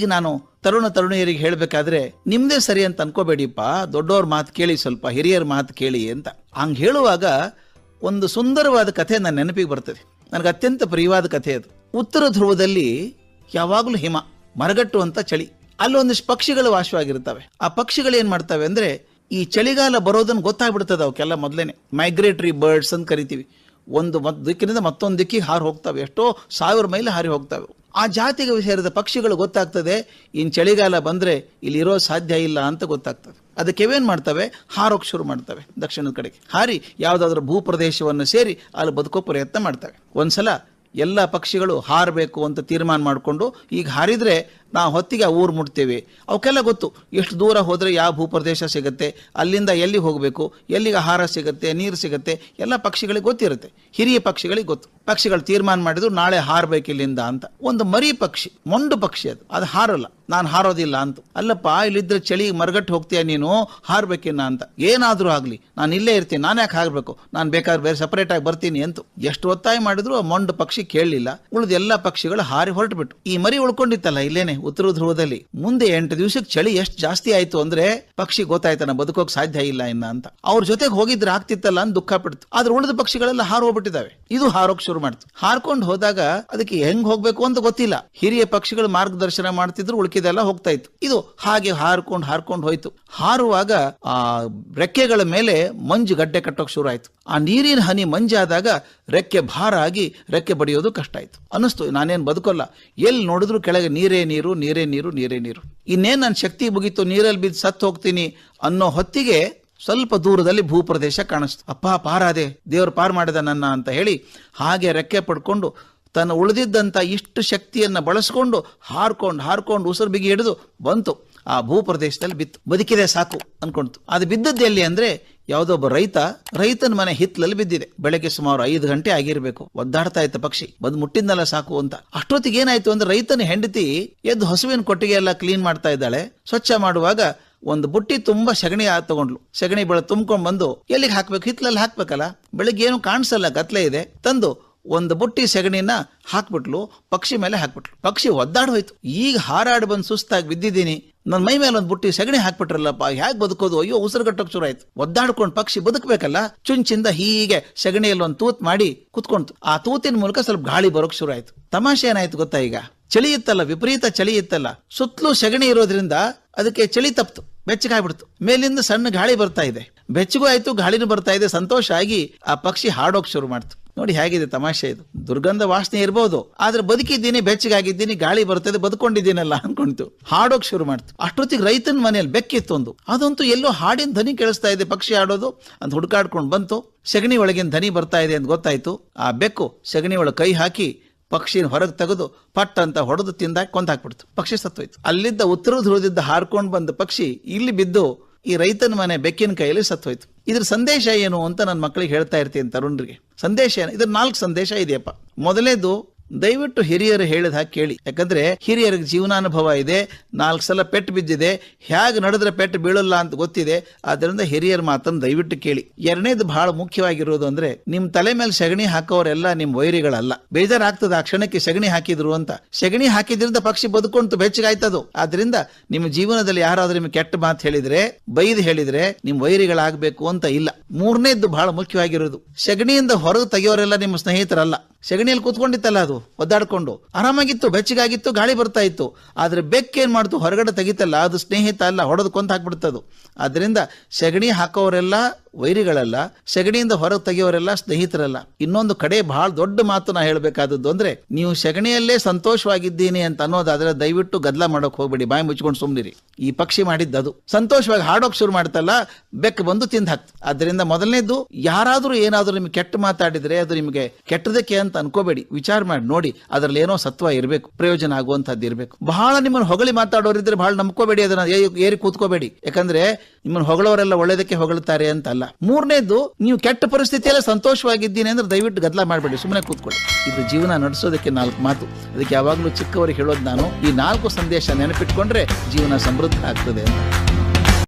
ಈಗ ನಾನು ತರುಣ ತರುಣಿಯರಿಗೆ ಹೇಳಬೇಕಾದ್ರೆ, ನಿಮ್ದೇ ಸರಿ ಅಂತ ಅನ್ಕೋಬೇಡಿಪ್ಪ. ದೊಡ್ಡವ್ರ ಮಾತು ಕೇಳಿ ಸ್ವಲ್ಪ, ಹಿರಿಯರ ಮಾತು ಕೇಳಿ ಅಂತ. ಹಂಗೆ ಹೇಳುವಾಗ ಒಂದು ಸುಂದರವಾದ ಕಥೆ ನನ್ನ ನೆನಪಿಗೆ ಬರ್ತದೆ. ನನಗೆ ಅತ್ಯಂತ ಪ್ರಿಯವಾದ ಕಥೆ ಅದು. ಉತ್ತರ ಧ್ರುವದಲ್ಲಿ ಯಾವಾಗಲೂ ಹಿಮ, ಮರಗಟ್ಟು ಅಂತ ಚಳಿ. ಅಲ್ಲಿ ಒಂದಿಷ್ಟು ಪಕ್ಷಿಗಳು ವಾಸವಾಗಿರ್ತವೆ. ಆ ಪಕ್ಷಿಗಳು ಏನ್ ಮಾಡ್ತವೆ ಅಂದ್ರೆ, ಈ ಚಳಿಗಾಲ ಬರೋದನ್ನ ಗೊತ್ತಾಗ್ಬಿಡ್ತದೆ ಅವಕ್ಕೆಲ್ಲ ಮೊದಲೇನೆ. ಮೈಗ್ರೇಟರಿ ಬರ್ಡ್ಸ್ ಅಂತ ಕರಿತೀವಿ. ಒಂದು ದಿಕ್ಕಿನಿಂದ ಮತ್ತೊಂದು ದಿಕ್ಕಿಗೆ ಹಾರಿ ಹೋಗ್ತವೆ. ಎಷ್ಟೋ ಸಾವಿರ ಮೈಲಿ ಹಾರಿ ಹೋಗ್ತವೆ. ಆ ಜಾತಿಗೆ ಸೇರಿದ ಪಕ್ಷಿಗಳು ಗೊತ್ತಾಗ್ತದೆ ಇನ್ನು ಚಳಿಗಾಲ ಬಂದರೆ ಇಲ್ಲಿ ಇರೋ ಸಾಧ್ಯ ಇಲ್ಲ ಅಂತ ಗೊತ್ತಾಗ್ತದೆ. ಅದಕ್ಕೆ ಏನು ಮಾಡ್ತವೆ? ಹಾರೋಕ್ಕೆ ಶುರು ಮಾಡ್ತವೆ ದಕ್ಷಿಣದ ಕಡೆಗೆ. ಹಾರಿ ಯಾವುದಾದ್ರೂ ಭೂಪ್ರದೇಶವನ್ನು ಸೇರಿ ಅಲ್ಲಿ ಬದುಕೋ ಪ್ರಯತ್ನ ಮಾಡ್ತವೆ. ಒಂದು ಸಲ ಎಲ್ಲ ಪಕ್ಷಿಗಳು ಹಾರಬೇಕು ಅಂತ ತೀರ್ಮಾನ ಮಾಡಿಕೊಂಡು ಈಗ ಹಾರಿದ್ರೆ ನಾವು ಹೊತ್ತಿಗೆ ಊರು ಮುಟ್ತೇವೆ. ಅವಕ್ಕೆಲ್ಲ ಗೊತ್ತು, ಎಷ್ಟು ದೂರ ಹೋದರೆ ಯಾವ ಭೂಪ್ರದೇಶ ಸಿಗುತ್ತೆ, ಅಲ್ಲಿಂದ ಎಲ್ಲಿ ಹೋಗಬೇಕು, ಎಲ್ಲಿಗೆ ಆಹಾರ ಸಿಗುತ್ತೆ, ನೀರು ಸಿಗುತ್ತೆ, ಎಲ್ಲ ಪಕ್ಷಿಗಳಿಗೆ ಗೊತ್ತಿರುತ್ತೆ. ಹಿರಿಯ ಪಕ್ಷಿಗಳಿಗೆ ಗೊತ್ತು. ಪಕ್ಷಿಗಳು ತೀರ್ಮಾನ ಮಾಡಿದ್ರು, ನಾಳೆ ಹಾರಬೇಕು ಇಲ್ಲಿಂದ ಅಂತ. ಒಂದು ಮರಿ ಪಕ್ಷಿ, ಮೊಂಡು ಪಕ್ಷಿ ಅದು. ಅದು ಹಾರಲ್ಲ. ನಾನು ಹಾರೋದಿಲ್ಲ ಅಂತ. ಅಲ್ಲಪ್ಪ, ಇಲ್ಲಿದ್ರೆ ಚಳಿ ಮರಗಟ್ಟು ಹೋಗ್ತೀಯ ನೀನು? ಹಾರಬೇಕಿನ್ನ ಅಂತ. ಏನಾದರೂ ಆಗಲಿ. ನಾನು ಇಲ್ಲೇ ಇರ್ತೀನಿ. ನಾನು ಯಾಕೆ ಹಾರಬೇಕು? ನಾನು ಬೇಕಾದ್ರೆ ಬೇರೆ ಸಪರೇಟ್ ಆಗಿ ಬರ್ತೀನಿ ಅಂತ. ಎಷ್ಟು ಒತ್ತಾಯ ಮಾಡಿದ್ರು ಆ ಮೊಂಡು ಪಕ್ಷಿ ಕೇಳಲಿಲ್ಲ. ಉಳಿದ ಎಲ್ಲ ಪಕ್ಷಿಗಳು ಹಾರಿ ಹೊರಟುಬಿಟ್ಟು ಈ ಮರಿ ಉಳ್ಕೊಂಡಿತ್ತಲ್ಲ, ಇಲ್ಲೇನೆ ಉತ್ತರ ಧ್ರುವದಲ್ಲಿ ಮುಂದೆ ಎಂಟು ದಿವಸಕ್ಕೆ ಚಳಿ ಎಷ್ಟು ಜಾಸ್ತಿ ಆಯ್ತು ಅಂದ್ರೆ ಪಕ್ಷಿ ಗೊತ್ತಾಯ್ತಾನ ಬದುಕೋಕ್ ಸಾಧ್ಯ ಇಲ್ಲ ಇನ್ನ ಅಂತ. ಅವ್ರ ಜೊತೆಗೆ ಹೋಗಿದ್ರೆ ಆಗ್ತಿತ್ತಲ್ಲ ಅಂತ ದುಃಖ ಪಡ್ತು. ಆದ್ರೆ ಉಳಿದ ಪಕ್ಷಿಗಳೆಲ್ಲ ಹಾರು ಹೋಗ್ಬಿಟ್ಟಿದಾವೆ. ಇದು ಹಾರೋಕ್ ಶುರು ಮಾಡ್ತು. ಹಾರ್ಕೊಂಡು ಹೋದಾಗ ಅದಕ್ಕೆ ಹೆಂಗ್ ಹೋಗ್ಬೇಕು ಅಂತ ಗೊತ್ತಿಲ್ಲ. ಹಿರಿಯ ಪಕ್ಷಿಗಳು ಮಾರ್ಗದರ್ಶನ ಮಾಡ್ತಿದ್ರು, ಉಳ್ಕಿದೆಲ್ಲ ಹೋಗ್ತಾ ಇತ್ತು. ಇದು ಹಾಗೆ ಹಾರ್ಕೊಂಡು ಹಾರ್ಕೊಂಡು ಹೋಯ್ತು. ಹಾರುವಾಗ ಆ ರೆಕ್ಕೆಗಳ ಮೇಲೆ ಮಂಜು ಗಡ್ಡೆ ಕಟ್ಟೋಕ್ ಶುರು ಆಯ್ತು. ಆ ನೀರಿನ ಹನಿ ಮಂಜಾದಾಗ ರೆಕ್ಕೆ ಭಾರ ಆಗಿ ರೆಕ್ಕೆ ಬಡಿಯೋದು ಕಷ್ಟ ಆಯ್ತು. ಅನಿಸ್ತು ನಾನೇನ್ ಬದುಕೋಲ್ಲ. ಎಲ್ಲಿ ನೋಡಿದ್ರು ಕೆಳಗೆ ನೀರೇ ನೀರು ನೀರೇ ನೀರು ನೀರೇ ನೀರು. ಇನ್ನೇನು ನನ್ನ ಶಕ್ತಿ ಮುಗೀತು, ನೀರಲ್ಲಿ ಬಿದ್ದು ಸತ್ತು ಹೋಗ್ತೀನಿ ಅನ್ನೋ ಹೊತ್ತಿಗೆ ಸ್ವಲ್ಪ ದೂರದಲ್ಲಿ ಭೂಪ್ರದೇಶ ಕಾಣಿಸ್ತು. ಅಪ್ಪ, ಪಾರಾದೆ, ದೇವರು ಪಾರ್ ಮಾಡಿದ ನನ್ನ ಅಂತ ಹೇಳಿ ಹಾಗೆ ರೆಕ್ಕೆ ಪಡ್ಕೊಂಡು ತನ್ನ ಉಳಿದಿದ್ದಂಥ ಇಷ್ಟು ಶಕ್ತಿಯನ್ನ ಬಳಸ್ಕೊಂಡು ಹಾರ್ಕೊಂಡು ಹಾರ್ಕೊಂಡು ಉಸಿರು ಬಿಗಿ ಹಿಡಿದು ಬಂತು. ಆ ಭೂಪ್ರದೇಶದಲ್ಲಿ ಬಿತ್ತು. ಬದುಕಿದೆ ಸಾಕು ಅನ್ಕೊಂತು ಅದು ಬಿದ್ದದ್ದು ಎಲ್ಲಿ ಅಂದ್ರೆ ಯಾವುದೋ ಒಬ್ಬ ರೈತ, ರೈತನ ಮನೆ ಹಿತ್ತಲಲ್ಲಿ ಬಿದ್ದಿದೆ. ಬೆಳಗ್ಗೆ ಸುಮಾರು ಐದು ಗಂಟೆ ಆಗಿರಬೇಕು. ಒದ್ದಾಡ್ತಾ ಇತ್ತು ಪಕ್ಷಿ, ಬಂದು ಮುಟ್ಟಿದ್ನಲ್ಲ ಸಾಕು ಅಂತ. ಅಷ್ಟೊತ್ತಿಗೆ ಏನಾಯ್ತು ಅಂದ್ರೆ ರೈತನ ಹೆಂಡತಿ ಎದ್ದು ಹಸುವಿನ ಕೊಟ್ಟಿಗೆ ಎಲ್ಲ ಕ್ಲೀನ್ ಮಾಡ್ತಾ ಇದ್ದಾಳೆ. ಸ್ವಚ್ಛ ಮಾಡುವಾಗ ಒಂದು ಬುಟ್ಟಿ ತುಂಬಾ ಸಗಣಿ ತಗೊಂಡ್ಲು. ಸಗಣಿ ಬೆಳ ತುಂಬ್ಕೊಂಡ್ ಬಂದು ಎಲ್ಲಿಗೆ ಹಾಕ್ಬೇಕು? ಹಿತ್ಲಲ್ಲಿ ಹಾಕ್ಬೇಕಲ್ಲ? ಬೆಳಿಗ್ಗೆ ಏನು ಕಾಣಿಸಲ್ಲ, ಗತ್ಲೆ ಇದೆ. ತಂದು ಒಂದು ಬುಟ್ಟಿ ಸಗಣಿನ ಹಾಕ್ಬಿಟ್ಲು, ಪಕ್ಷಿ ಮೇಲೆ ಹಾಕ್ಬಿಟ್ಲು. ಪಕ್ಷಿ ಒದ್ದಾಡ್ ಹೋಯ್ತು ಈಗ ಹಾರಾಡಿ ಬಂದು ಸುಸ್ತಾಗಿ ಬಿದ್ದಿದ್ದೀನಿ. ನನ್ನ ಮೈ ಮೇಲೆ ಒಂದು ಬುಟ್ಟಿ ಸಗಣಿ ಹಾಕ್ಬಿಟ್ರಲ್ಲಪ್ಪ ಹೇಗೆ ಬದುಕೋದು? ಅಯ್ಯೋ, ಉಸಿರುಗಟ್ಟೋಕ್ ಶುರು ಆಯ್ತು. ಒದ್ದಾಡ್ಕೊಂಡು ಪಕ್ಷಿ ಬದುಕಬೇಕಲ್ಲ, ಚುಂಚಿಂದ ಹೀಗೆ ಸಗಣಿಯಲ್ಲಿ ಒಂದು ತೂತ್ ಮಾಡಿ ಕುತ್ಕೊಂತು ಆ ತೂತಿನ ಮೂಲಕ ಸ್ವಲ್ಪ ಗಾಳಿ ಬರೋಕ್ ಶುರು ಆಯ್ತು. ತಮಾಷೆ ಏನಾಯ್ತು ಗೊತ್ತಾ ಈಗ? ಚಳಿ ಇತ್ತಲ್ಲ, ವಿಪರೀತ ಚಳಿ ಇತ್ತಲ್ಲ, ಸುತ್ತಲೂ ಸಗಣಿ ಇರೋದ್ರಿಂದ ಅದಕ್ಕೆ ಚಳಿ ತಪ್ತು ಬೆಚ್ಚಗಾಗ್ಬಿಡ್ತು ಮೇಲಿಂದ ಸಣ್ಣ ಗಾಳಿ ಬರ್ತಾ ಇದೆ. ಬೆಚ್ಚಗೂ ಆಯ್ತು, ಗಾಳಿನೂ ಬರ್ತಾ ಇದೆ. ಸಂತೋಷ ಆಗಿ ಆ ಪಕ್ಷಿ ಹಾಡೋಕ್ ಶುರು ಮಾಡ್ತು. ನೋಡಿ ಹೇಗಿದೆ ತಮಾಷೆ ಇದು. ದುರ್ಗಂಧ ವಾಸನೆ ಇರ್ಬೋದು, ಆದ್ರೆ ಬದುಕಿದ್ದೀನಿ, ಬೆಚ್ಚಗಾಗಿದ್ದೀನಿ, ಗಾಳಿ ಬರ್ತದೆ ಬದುಕೊಂಡಿದ್ದೀನಲ್ಲ ಅನ್ಕೊಂತು ಹಾಡೋಕ್ ಶುರು ಮಾಡ್ತು. ಅಷ್ಟೊತ್ತಿಗೆ ರೈತನ ಮನೆಯಲ್ಲಿ ಬೆಕ್ಕಿತ್ತು ಒಂದು. ಅದಂತೂ ಎಲ್ಲೋ ಹಾಡಿನ ಧನಿ ಕೇಳಿಸ್ತಾ ಇದೆ ಪಕ್ಷಿ ಆಡೋದು ಅಂತ ಹುಡುಕಾಡ್ಕೊಂಡು ಬಂತು. ಸಗಣಿ ಒಳಗಿನ ಧನಿ ಬರ್ತಾ ಇದೆ ಅಂತ ಗೊತ್ತಾಯ್ತು. ಆ ಬೆಕ್ಕು ಸಗಣಿ ಒಳಗೆ ಕೈ ಹಾಕಿ ಪಕ್ಷಿನ ಹೊರಗೆ ತೆಗೆದು ಪಟ್ ಅಂತ ಹೊಡೆದು ತಿಂದಾಕಿ ಕೊಂದಾಕ್ಬಿಡ್ತು ಪಕ್ಷಿ ಸತ್ತೋಯ್ತು. ಅಲ್ಲಿದ್ದ ಉತ್ತರ ಧ್ರುವದಿಂದ ಹಾರ್ಕೊಂಡು ಬಂದ ಪಕ್ಷಿ ಇಲ್ಲಿ ಬಿದ್ದು ಈ ರೈತನ ಮನೆ ಬೆಕ್ಕಿನ ಕೈಯಲ್ಲಿ ಸತ್ತೋಯ್ತು. ಇದ್ರ ಸಂದೇಶ ಏನು ಅಂತ ನನ್ನ ಮಕ್ಕಳಿಗೆ ಹೇಳ್ತಾ ಇರ್ತೀನಿ ತರುಣರಿಗೆ. ಸಂದೇಶ ಏನು? ಇದ್ರ ನಾಲ್ಕು ಸಂದೇಶ ಇದೆಯಪ್ಪ. ಮೊದಲೇದು ದಯವಿಟ್ಟು ಹಿರಿಯರು ಹೇಳಿದ ಹಾಗೆ ಕೇಳಿ. ಯಾಕಂದ್ರೆ ಹಿರಿಯರಿಗೆ ಜೀವನಾನುಭವ ಇದೆ, ನಾಲ್ಕು ಸಲ ಪೆಟ್ಟು ಬಿದ್ದಿದೆ ಹೇಗೆ ನಡೆದ್ರೆ ಪೆಟ್ಟು ಬೀಳಲ್ಲ ಅಂತ ಗೊತ್ತಿದೆ ಆದ್ರಿಂದ ಹಿರಿಯರ ಮಾತನ್ನು ದಯವಿಟ್ಟು ಕೇಳಿ. ಎರಡನೇದು ಬಹಳ ಮುಖ್ಯವಾಗಿರೋದು ಅಂದ್ರೆ, ನಿಮ್ ತಲೆ ಮೇಲೆ ಸಗಣಿ ಹಾಕೋರೆಲ್ಲ ನಿಮ್ ವೈರಿಗಳಲ್ಲ. ಬೇಜಾರಾಗ್ತದೆ ಆ ಕ್ಷಣಕ್ಕೆ ಸಗಣಿ ಹಾಕಿದ್ರು ಅಂತ. ಸಗಣಿ ಹಾಕಿದ್ರಿಂದ ಪಕ್ಷಿ ಬದುಕೊಂತು ಬೆಚ್ಚಗಾಯ್ತದು. ಆದ್ರಿಂದ ನಿಮ್ಮ ಜೀವನದಲ್ಲಿ ಯಾರಾದ್ರೂ ನಿಮ್ಗೆ ಕೆಟ್ಟ ಮಾತು ಹೇಳಿದ್ರೆ, ಬೈದು ಹೇಳಿದ್ರೆ ನಿಮ್ ವೈರಿಗಳಾಗಬೇಕು ಅಂತ ಇಲ್ಲ. ಮೂರನೇದ್ದು ಬಹಳ ಮುಖ್ಯವಾಗಿರೋದು ಸಗಣಿಯಿಂದ ಹೊರಗೆ ತೆಗೆಯೋರೆಲ್ಲ ನಿಮ್ಮ ಸ್ನೇಹಿತರಲ್ಲ. ಸಗಣಿಯಲ್ಲಿ ಕೂತ್ಕೊಂಡಿತ್ತಲ್ಲ ಅದು, ಒದ್ದಾಡ್ಕೊಂಡು. ಆರಾಮಾಗಿತ್ತು, ಬೆಚ್ಚಗಾಗಿತ್ತು, ಗಾಳಿ ಬರ್ತಾ ಇತ್ತು. ಆದ್ರೆ ಬೆಕ್ಕೇನ್ ಮಾಡ್ತು? ಹೊರಗಡೆ ತೆಗಿತಲ್ಲ, ಅದು ಸ್ನೇಹಿತ ಅಲ್ಲ, ಹೊಡೆದು ಕೊಂತ ಹಾಕ್ಬಿಡ್ತದು. ಆದ್ರಿಂದ ಸಗಣಿ ಹಾಕೋರೆಲ್ಲ ವೈರಿಗಳಲ್ಲ, ಸಗಣಿಯಿಂದ ಹೊರಗೆ ತೆಗೆಯೋರೆಲ್ಲ ಸ್ನೇಹಿತರಲ್ಲ. ಇನ್ನೊಂದು ಕಡೆ ಬಹಳ ದೊಡ್ಡ ಮಾತು ನಾ ಹೇಳಬೇಕಾದದ್ದು ಅಂದ್ರೆ, ನೀವು ಸಗಣಿಯಲ್ಲೇ ಸಂತೋಷವಾಗಿದ್ದೀನಿ ಅಂತ ಅನ್ನೋದಾದ್ರೆ ದಯವಿಟ್ಟು ಗದ್ದಲ ಮಾಡೋಕೆ ಹೋಗ್ಬೇಡಿ, ಬಾಯಿ ಮುಚ್ಕೊಂಡು ಸುಮ್ನಿರಿ. ಈ ಪಕ್ಷಿ ಮಾಡಿದ್ದದು. ಸಂತೋಷವಾಗಿ ಹಾಡೋಕೆ ಶುರು ಮಾಡ್ತಲ್ಲ, ಬೆಕ್ಕು ಬಂದು ತಿಂದು ಹಾಕ್ತ. ಅದರಿಂದ ಮೊದಲನೇದು ಯಾರಾದರೂ ಏನಾದರೂ ನಿಮ್ಗೆ ಕೆಟ್ಟ ಮಾತಾಡಿದ್ರೆ ಅದು ನಿಮಗೆ ಕೆಟ್ಟದಕ್ಕೆ ಅಂತ ಅನ್ಕೋಬೇಡಿ. ವಿಚಾರ ಮಾಡಿ, ನೋಡಿ, ಅದ್ರಲ್ಲಿ ಏನೋ ಸತ್ವ ಇರಬೇಕು, ಪ್ರಯೋಜನ ಆಗುವಂತದ್ದು ಇರಬೇಕು. ಬಹಳ ನಿಮ್ಮನ್ನು ಹೊಗಳಿ ಮಾತಾಡೋರಿದ್ರೆ ಬಹಳ ನಂಬ್ಕೋಬೇಡಿ ಅದನ್ನ ಏರಿ ಕೂತ್ಕೋಬೇಡಿ. ಯಾಕಂದ್ರೆ, ನಿಮ್ಮನ್ನು ಹೊಗಳವರೆಲ್ಲ ಒಳ್ಳೇದಕ್ಕೆ ಹೊಗಳ್ತಾರೆ ಅಂತ ಅಲ್ಲ ಮೂರನೇದು, ನೀವು ಕೆಟ್ಟ ಪರಿಸ್ಥಿತಿಯಲ್ಲ ಸಂತೋಷವಾಗಿದ್ದೀನಿ ಅಂದ್ರೆ ದಯವಿಟ್ಟು ಗದ್ದಲ ಮಾಡಬೇಡಿ. ಸುಮ್ಮನೆ ಕೂತ್ಕೊಳ್ಳಿ. ಇದು ಜೀವನ ನಡೆಸೋದಕ್ಕೆ ನಾಲ್ಕು ಮಾತು. ಅದಕ್ಕೆ ಯಾವಾಗಲೂ ಚಿಕ್ಕವರಿಗೆ ಹೇಳೋದು ನಾನು, ಈ ನಾಲ್ಕು ಸಂದೇಶ ನೆನಪಿಟ್ಕೊಂಡ್ರೆ ಜೀವನ ಸಮೃದ್ಧ ಆಗ್ತದೆ ಅಂತ.